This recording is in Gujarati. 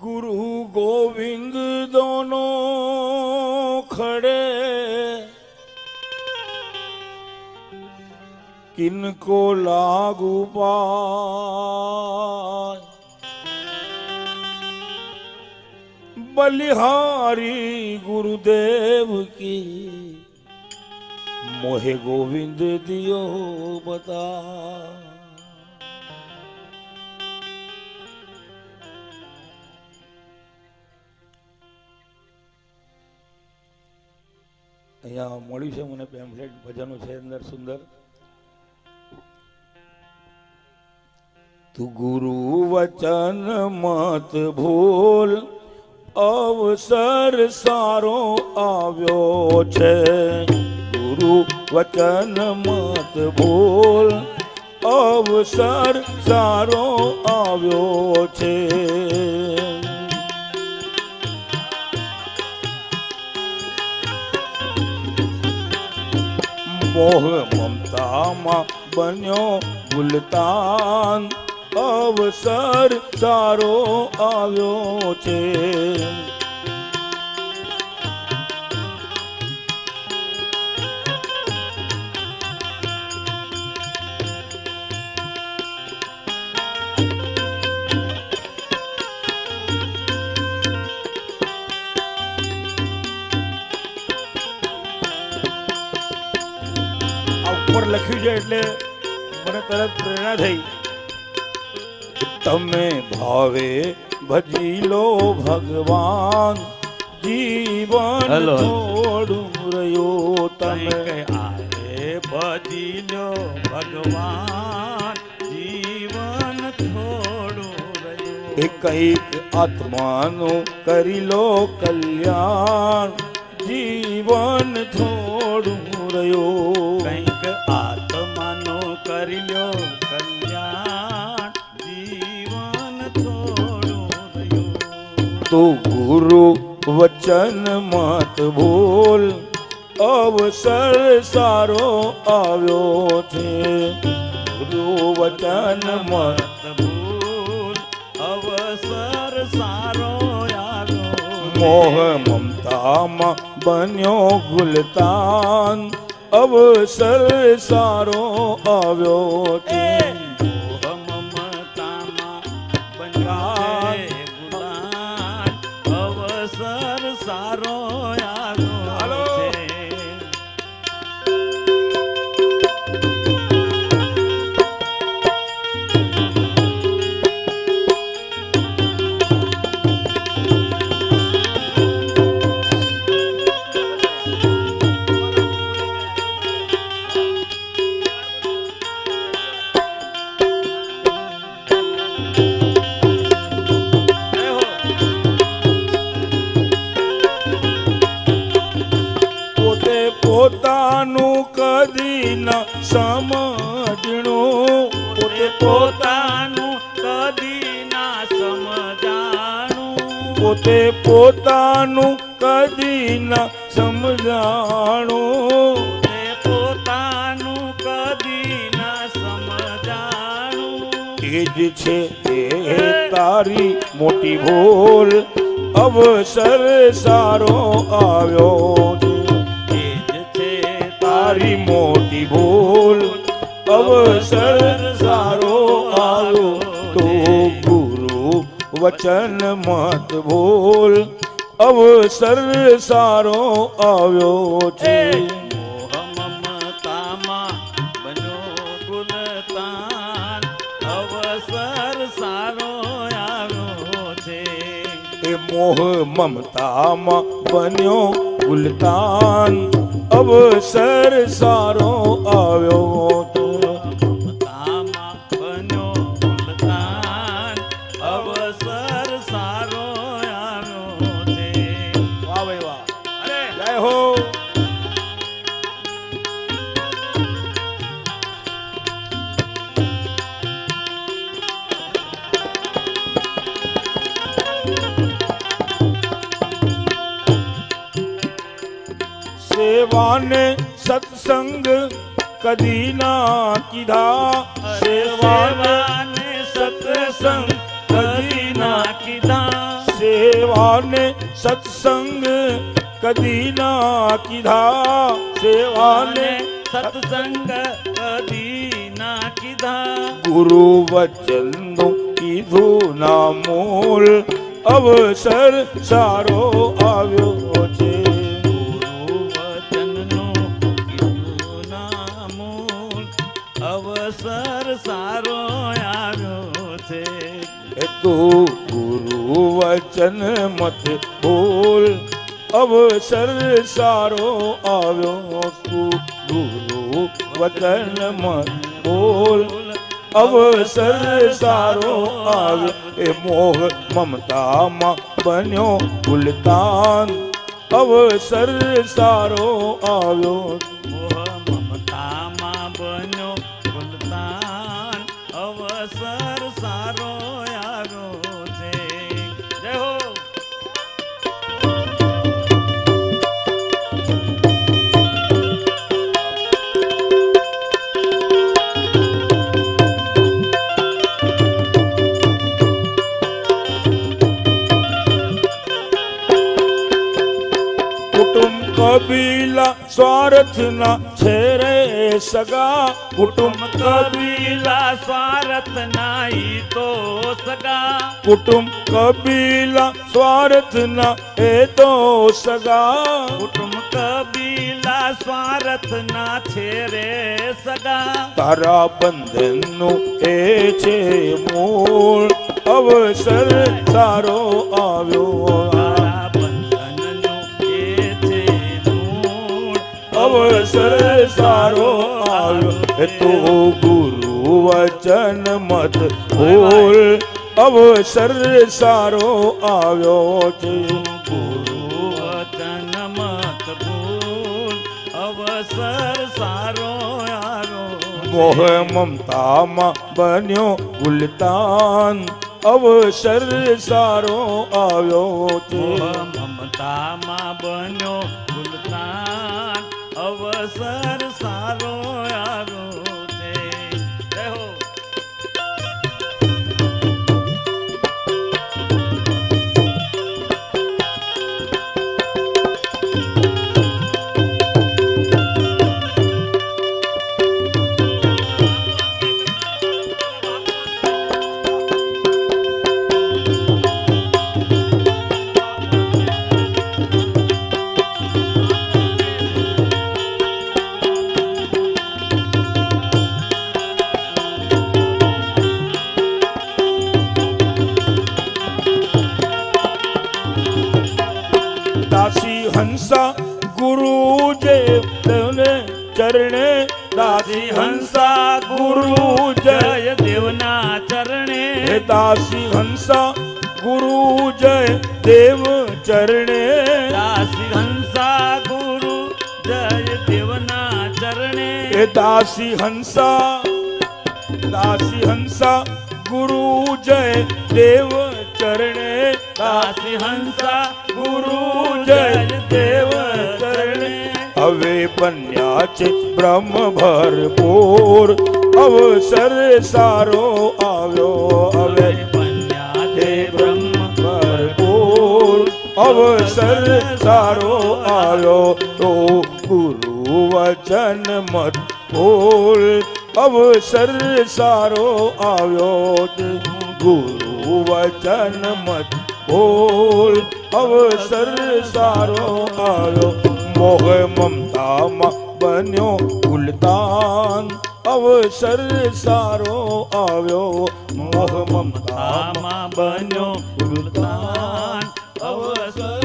गुरु गोविंद दोनों खड़े किनको लागू पाए बलिहारी गुरुदेव की मोहे गोविंद दियो बता અહીંયા મળ્યું છે મને પેમ્ફલેટ ભજનો છે અંદર સુંદર. તું ગુરુ વચન મત ભૂલ, અવસર સારો આવ્યો છે. ગુરુ વચન મત ભૂલ, અવસર સારો આવ્યો છે. મોહ મમતામાં બન્યો ગુલતાન. અવસર સારો આવ્યો છે. ઉપર લખ્યું છે એટલે મને તરત પ્રેરણા થઈ. તમે ભાવે ભજી લો ભગવાન જીવન થોડું રહ્યો તમે. આરે ભજી લો ભગવાન જીવન થોડું રહ્યું. કંઈક આત્માનું કરી લો કલ્યાણ. વચન મત ભૂલ અવસર સારો આવ્યો છે. ગુરુ વચન મત ભૂલ અવસર સારો આવ્યો મોહ મમતામાં બન્યો ગુલતાન. અવસર સારો આવ્યો છે. કદી ન સમજણું. પોતે પોતાનું કદી ના સમજાણું. પોતે પોતાનું કદી ન સમજાણું. પોતાનું કદી ના સમજાણું. એ જ છે એ તારી મોટી ભૂલ. અવસર સારો આવ્યો છે. તારી મોટી ભૂલ. અવસર સારો આવ્યો તો ગુરુ વચન મત ભૂલ. અવસર સારો આવ્યો છે. મોહ મમતામાં બન્યો ગુલતાન અવસર સારો આવ્યો સેવાને સત્સંગ કદી ના કીધા સેવાને સત્સંગ કદી ના કીધા સેવાને સત્સંગ કદી ના કીધા સેવાને સત્સંગ કદી ના કીધા ગુરુ વચનનું કીધું ના મૂળ અવસર સારો આવ્યો તું ગુરુ વચન મત બોલ. અવસર સારો આવ્યો તું ગુરુ વચન મત બોલ. અવસર સારો આવ્યો, એ મોહ મમતામાં બન્યો ગુલતાન અવસર સારો આવ્યો. મમતામાં બન્યો ગુલતાન અવસર સારો કુટુંબ કબીલા સ્વાર્થના છે રે સગા. કુટુંબ કબીલા સ્વાર્થ નાઈ તો સગા. કુટુંબ કબીલા સ્વાર્થના એ તો સગા. કુટુંબ કબીલા સ્વાર્થ ના છે રે સગા. તારા બંધનનું એ છે મૂળ. અવસર સારો આવ્યો. તારા અવસર સારો આવ્યો તો ગુરુ વચન મત ભૂલ અવસર સારો આવ્યો છે. ગુરુ વચન મત ભૂલ અવસર સારો મોહ મમતામાં બન્યો ગુલતાન. અવસર સારો આવ્યો છે. મમતામાં બન્યો ગુલતાન. અવસર સારો દાસી હંસા ગુરુ જે દેવને ચરણે દાસી હંસા ગુરુ જય. દેવના ચરણે. દાસી હંસા ગુરુ જય દેવ ચરણે. દાસી હંસા ગુરુ જય દેવના ચરણે. એ દાસી હંસા દાસી હંસા ગુરુ જય દેવ ચરણે. દાસી હંસા ગુરુ જય દેવ હવે બન્યા છે બ્રહ્મ ભરપૂર અવસર સારો આવ્યો. હવે બન્યા છે બ્રહ્મ ભરપૂર અવસર સારો આવ્યો. તો ગુરુ વચન મત બોલ અવસર સારો આવ્યો ગુરુ વચન મત બોલ. અવસર સારો આવ્યો. મોહ મમતામાં બન્યો ગુલતાન અવસર સારો આવ્યો. મોહ મમતામાં બન્યો ગુલતાન અવસર